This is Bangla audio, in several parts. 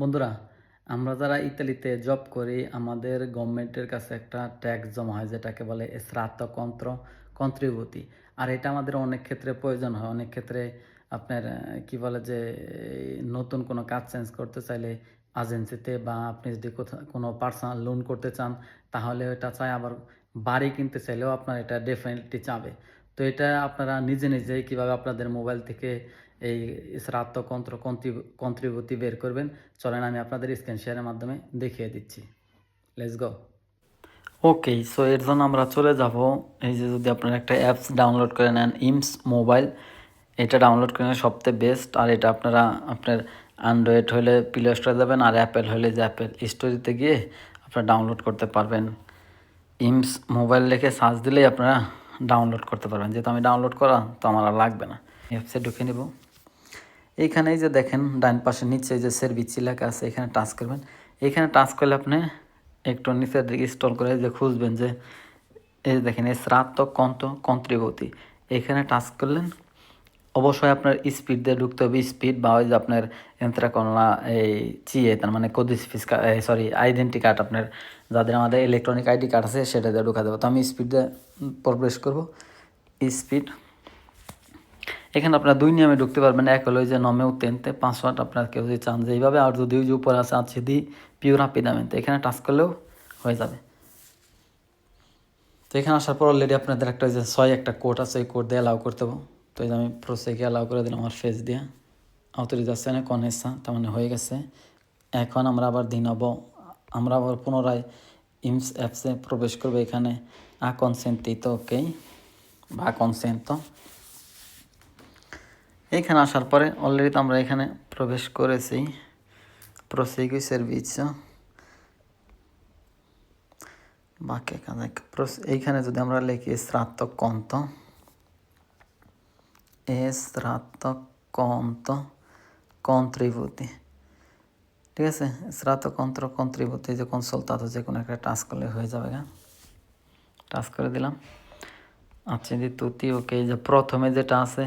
বন্ধুরা, আমরা যারা ইতালিতে জব করি, আমাদের গভর্নমেন্টের কাছে একটা ট্যাক্স জমা হয়, যেটাকে বলে শ্রাত্ত কন্ত্র কন্ট্রিবিউটি আর এটা আমাদের অনেক ক্ষেত্রে প্রয়োজন হয়। অনেক ক্ষেত্রে আপনার কি বলে যে, নতুন কোনো কাজ চেঞ্জ করতে চাইলে এজেন্সিতে বা আপনি যদি কোথাও কোনো পার্সোনাল লোন করতে চান, তাহলে এটা চাই আবার বাড়ি কিনতে চাইলেও আপনার এটা ডেফিনেটলি চাবে। তো এটা আপনারা নিজে নিজেই কীভাবে আপনাদের মোবাইল থেকে এই শ্রাত্ত কন্ত্র কন্ট্রিবিউটি বের করবেন। চলেন আমি আপনাদের স্ক্রিন শেয়ারের মাধ্যমে দেখিয়ে দিচ্ছি। লেটস গো ওকে সো এর জন্য আমরা চলে যাব। এই যে যদি আপনারা একটা অ্যাপস ডাউনলোড করে নেন ইমস মোবাইল এটা ডাউনলোড করে নেন সবথেকে বেস্ট আর এটা আপনারা, আপনার অ্যান্ড্রয়েড হলে প্লে স্টোরে যাবেন, আর অ্যাপেল হলে যে অ্যাপেল স্টোরিতে গিয়ে আপনারা ডাউনলোড করতে পারবেন। ইমস মোবাইল লিখে সার্চ দিলেই আপনারা ডাউনলোড করতে পারবেন। যেহেতু আমি ডাউনলোড করা, তো আমার আর লাগবে না। অ্যাপসে ঢুকে নেব। এইখানে যে দেখেন, ডান পাশে নিচে যে সেরভিচি লেখা আছে, এখানে টাচ করবেন। এখানে টাচ করলে আপনি একটু নিচের দিকে স্টল করে যে খুঁজবেন যে, এই দেখেন এই শ্রাত্ত কন্ত কন্ত্রিবতী এখানে টাচ করলেন। অবশ্যই আপনার স্পিড দিয়ে ঢুকতে হবে। স্পিড বা ওই যে আপনার এন্ত্রা করলা এই চিয়ে তার মানে কদিস ফিস সরি আইডেন্টি কার্ড আপনার, যাদের আমাদের ইলেকট্রনিক আইডি কার্ড আছে, সেটা দিয়ে ঢুকা দেবো তো আমি স্পিড দিয়ে প্রবেশ করব। স্পিড এখানে আপনার দুই নিয়মে ঢুকতে পারবেন। এক হলো ওই যে নমে উত্তেনতে পাসওয়ার্ড আপনার কেউ যদি চান যে এইভাবে, আর যদি ওই যে উপরে আছে আছে দি পিওর রাপিডামেন্ট এখানে টাচ করলেও হয়ে যাবে। তো এখানে আসার পর অলরেডি আপনাদের একটা যে ছয় একটা কোড আছে এই কোড দিয়ে অ্যালাউ করতে হবে। তো এই যে আমি প্রসেকে অ্যালাউ করে দিলাম, আমার ফেস দিয়ে। অথরিজাশনে কনেসা তার মানে হয়ে গেছে। এখন আমরা আবার দিন হব আমরা আবার পুনরায় ইমস অ্যাপসে প্রবেশ করব এখানে। আ কনসেন্টিত ওকে বা কনসেন্ট এখানে আসার পরে অলরেডি তো আমরা এখানে প্রবেশ করেছি। প্রসেগি সার্ভিস বাকি কাজ এইখানে যদি আমরা লিখি শ্রাত্ত কন্ত, এ শ্রাত্ত কন্ত কন্ট্রিবিউটি ঠিক আছে? শ্রাত্ত কন্ত্র কন্ট্রিবিউটি যে কনসোলতাতো যে কোনো একটা টাচ করলে হয়ে যাবে গা টাস্ক করে দিলাম। আচ্ছা দি তুতি ওকে যে প্রথমে যেটা আছে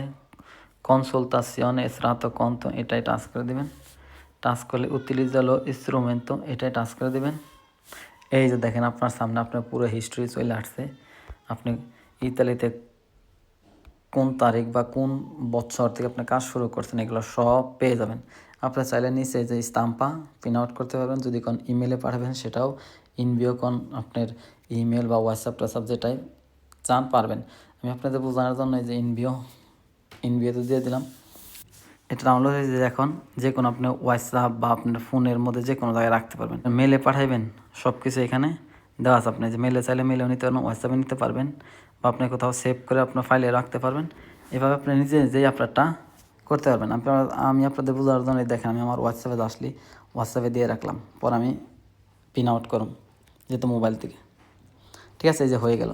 কনসুলতাসিয়নে শ্রাত কন্ত এটাই টাচ করে দেবেন টাচ করলে উতিলিজালো ইনস্ট্রুমেন্টো এটাই টাচ করে দেবেন এই যে দেখেন আপনার সামনে আপনার পুরো হিস্ট্রি চলে আসছে। আপনি ইতালিতে কোন তারিখ বা কোন বছর থেকে আপনি কাজ শুরু করছেন, এগুলো সব পেয়ে যাবেন। আপনি চাইলে নিচে যে স্তাম্পা প্রিন্ট আউট করতে পারবেন। যদি কোন ইমেলে পাঠাবেন, সেটাও ইনভিও কোন আপনার ইমেল বা হোয়াটসঅ্যাপ টোয়াটসঅ্যাপ যেটাই চান পারবেন। আমি আপনাদের বোঝানোর জন্য এই যে ইনভিও ইনভিওতে দিয়ে দিলাম। এটা ডাউনলোড হয়েছে এখন। যে কোনো আপনি হোয়াটসঅ্যাপ বা আপনার ফোনের মধ্যে যে কোনো জায়গায় রাখতে পারবেন। মেলে পাঠাইবেন সব কিছু এখানে দেওয়া আছে। আপনি যে মেলে চাইলে মেলেও নিতে পারবেন হোয়াটসঅ্যাপে নিতে পারবেন বা আপনি কোথাও সেভ করে আপনার ফাইলে রাখতে পারবেন। এভাবে আপনি নিজে নিজেই আপনারটা করতে পারবেন। আপনার আমি আপনাদের বোঝানোর জন্য দেখেন, আমি আমার হোয়াটসঅ্যাপে আসলি হোয়াটসঅ্যাপে দিয়ে রাখলাম। পর আমি পিন আউট করুন যেহেতু মোবাইল থেকে। ঠিক আছে, এই যে হয়ে গেল।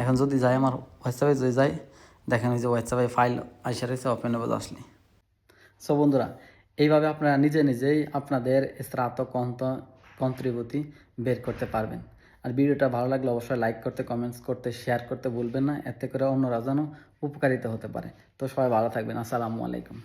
এখন যদি যাই আমার হোয়াটসঅ্যাপে যদি যাই দেখেন ওই যে হোয়াটসঅ্যাপে ফাইল আইসা রয়েছে ওপেনেবল আসলে। সো বন্ধুরা, এইভাবে আপনারা নিজে নিজেই আপনাদের স্ত্রাত কন্ত কন্ত্রিভূতি বের করতে পারবেন। আর ভিডিওটা ভালো লাগলে অবশ্যই লাইক করতে কমেন্টস করতে শেয়ার করতে ভুলবেন না। এতে করে অন্যরা যেন উপকারিত হতে পারে। তো সবাই ভালো থাকবেন। আসসালামু আলাইকুম।